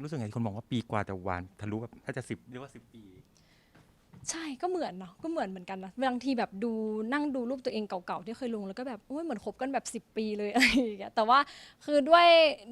รู้สึกไงที่คนมองว่าปีกว่าแต่หวานทะลุแบบถ้าจะสิบเรียกว่าสิบปี ใช่ก็เหมือนเนาะก็เหมือนเหมือนกันนะบางทีแบบดูนั่งดูรูปตัวเองเก่าๆที่เคยลงแล้วก็แบบโอ้ยเหมือนคบกันแบบ 10 ปีเลยอะไรอย่างเงี้ยแต่ว่าคือด้วย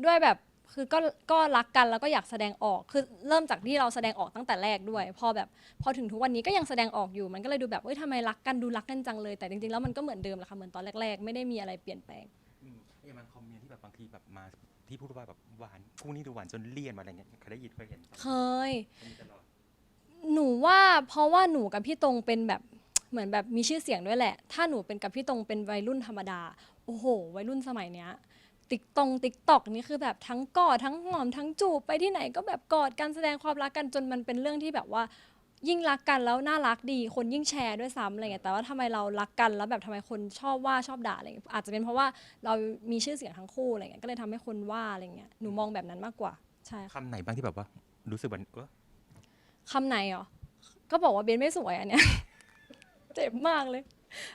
ด้วยแบบคือก็ก็รักกันแล้วก็อยากแสดงออกคือเริ่มจากที่เราแสดงออกตั้งแต่แรกด้วย พอแบบพอถึงทุกวันนี้ก็ยังแสดงออกอยู่มันก็เลยดูแบบเอ้ยทำไมรักกันดูรักกันจังเลยแต่จริงๆแล้วมันก็เหมือนเดิมแหละค่ะเหมือนตอนแรกๆ ไม่ได้มีอะไรเปลี่ยนแปลงอืมอย่างมันคอมเมนต์ที่แบบบางทีแบบมา ที่พูดว่าแบบหวานคู่นี้ดูหวานจนเลี่ยนมาอะไรเงี้ยเคยได้ยินเคยเห็นปะเคย มีตลอดหนูว่าเพราะว่าหนูกับพี่ตรงเป็นแบบเหมือนแบบมีชื่อเสียงด้วยแหละ ถ้าหนูเป็นกับพี่ตรงเป็นวัยรุ่นธรรมดา โอ้โห วัยรุ่นสมัยเนี้ย ติ๊กตรงติ๊กตอกนี่คือแบบทั้งกอดทั้งหอมทั้งจูบไปที่ไหนก็แบบกอดกันแสดงความรักกันจนมันเป็นเรื่องที่แบบว่า ยิ่งรักกันแล้วน่ารักดีคนยิ่งแชร์ด้วยซ้ำอะไรเงี้ยแต่ว่าทำไมเรารักกันแล้วแบบทำไมคนชอบว่าชอบด่าอะไรเงี้ยอาจจะเป็นเพราะว่าเรามีชื่อเสียงทั้งคู่อะไรเงี้ยก็เลยทำให้คนว่าอะไรเงี้ยหนูมองแบบนั้นมากกว่าใช่ค่ะคำไหนบ้างที่แบบว่า รู้สึกเหมือนเออคำไหนเหรอก็บอกว่าเบนไม่สวยอันเนี้ย เจ็บมากเลย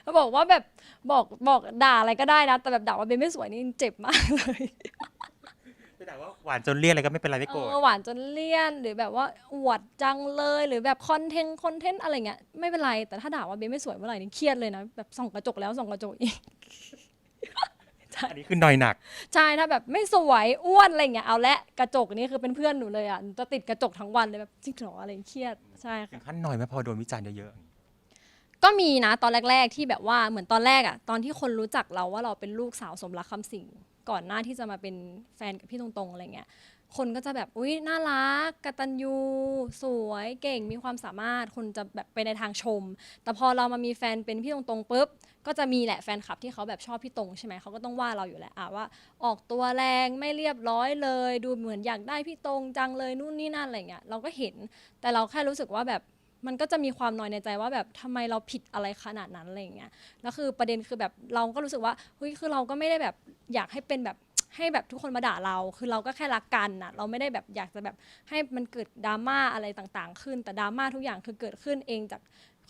เขาบอกว่าแบบบอกบอกด่าอะไรก็ได้นะแต่แบบด่าว่าเบนไม่สวยนี่เจ็บมากเลย ไม่แต่ว่าหวานจนเลี่ยนอะไรก็ไม่เป็นไรไม่โกรธเออหวานจนเลี่ยน หรือแบบว่าอวดจังเลยหรือแบบคอนเทนต์คอนเทนต์อะไรเงี้ยไม่เป็นไรแต่ถ้าด่าว่าเบนไม่สวยเมื่อไหร่นี่เครียดเลยนะแบบส่องกระจกแล้วส่องกระจกอีกอันนี้คือหน่อยหนักใช่ถ้าแบบไม่สวยอ้วนอะไรเงี้ยเอาละกระจกนี่คือเป็นเพื่อนหนูเลยอะหนูจะติดกระจกทั้งวันเลยแบบจริงเหรออะไรเครียดใช่ค่ะถึงขั้นหน่อยไหมพอโดนวิจารณ์เยอะ ก็มีนะตอนแรก ๆ ที่แบบว่าเหมือนตอนแรกอะตอนที่คนรู้จักเราว่าเราเป็นลูกสาวสมรักคำสิงก่อนหน้าที่จะมาเป็นแฟนกับพี่ตรงๆอะไรเงี้ยคนก็จะแบบอุ้ยน่ารักกตัญญูสวยเก่งมีความสามารถ คนจะแบบไปในทางชม แต่พอเรามามีแฟนเป็นพี่ตรงๆปุ๊บก็จะมีแหละแฟนคลับที่เขาแบบชอบพี่ตรงใช่ไหมเขาก็ต้องว่าเราอยู่แหละอะว่า ออกตัวแรงไม่เรียบร้อยเลย ดูเหมือนอยากได้พี่ตรงจังเลยนู่นนี่นั่นอะไรเงี้ยเราก็เห็น แต่เราแค่รู้สึกว่าแบบ มันก็จะมีความน้อยในใจว่าแบบทำไมเราผิดอะไรขนาดนั้นอะไรอย่างเงี้ยแล้วคือประเด็นคือแบบเราก็รู้สึกว่าเฮ้ยคือเราก็ไม่ได้แบบอยากให้เป็นแบบให้แบบทุกคนมาด่าเรา คือเราก็แค่รักกันน่ะเราไม่ได้แบบอยากจะแบบให้มันเกิดดราม่าอะไรต่างๆ ขึ้น แต่ดราม่าทุกอย่างคือเกิดขึ้นเองจาก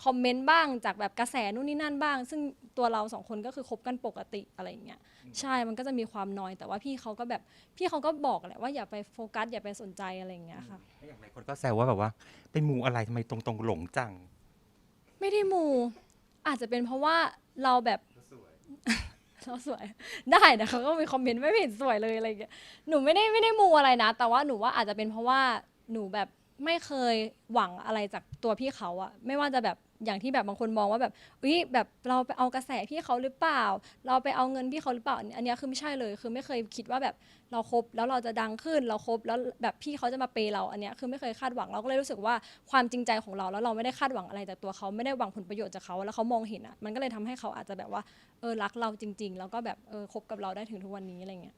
คอมเมนต์บ้างจากแบบกระแสนู่นนี่นั่นบ้าง ซึ่งตัวเราสองคนก็คือคบกันปกติอะไรอย่างเงี้ยใช่มันก็จะมีความน้อยแต่ว่าพี่เขาก็แบบพี่เขาก็บอกแหละว่าอย่าไปโฟกัสอย่าไปสนใจอะไรอย่างเงี้ยค่ะๆอย่างไรคนก็แซวว่าแบบว่าเป็นหมูอะไรทำไมตรงๆหลงจัง ไม่ได้มูอาจจะเป็นเพราะว่าเราแบบเราสวยได้นะเขาก็มีคอมเมนต์ไม่เห็นสวยเลยอะไรอย่างเงี้ยหนูไม่ได้ไม่ได้มูอะไรนะ แต่ว่าหนูว่าอาจจะเป็นเพราะว่าหนูแบบ ไม่เคยหวังอะไรจากตัวพี่เขาอะไม่ว่าจะแบบอย่างที่แบบบางคนมองว่าแบบอุ้ยแบบเราไปเอากระแสพี่เขาหรือเปล่า เราไปเอาเงินพี่เขาหรือเปล่า อันนเนี้ยคือไม่ใช่เลย คือไม่เคยคิดว่าแบบเราคบแล้วเราจะดังขึ้นเราคบแล้วแบบพี่เขาจะมาเปย์เราอันเนี้ยคือไม่เคยคาดหวังเราก็เลยรู้สึกว่าความจริงใจของเราแล้วเราไม่ได้คาดหวังอะไรจากตัวเขาไม่ได้หวังผลประโยชน์จากเขาแล้วเขามองเห็นอะมันก็เลยทำให้เขาอาจจะแบบว่าเออรักเราจริง ๆ แล้วก็แบบเออคบกับเราได้ถึงทุกวันนี้อะไรเงี้ย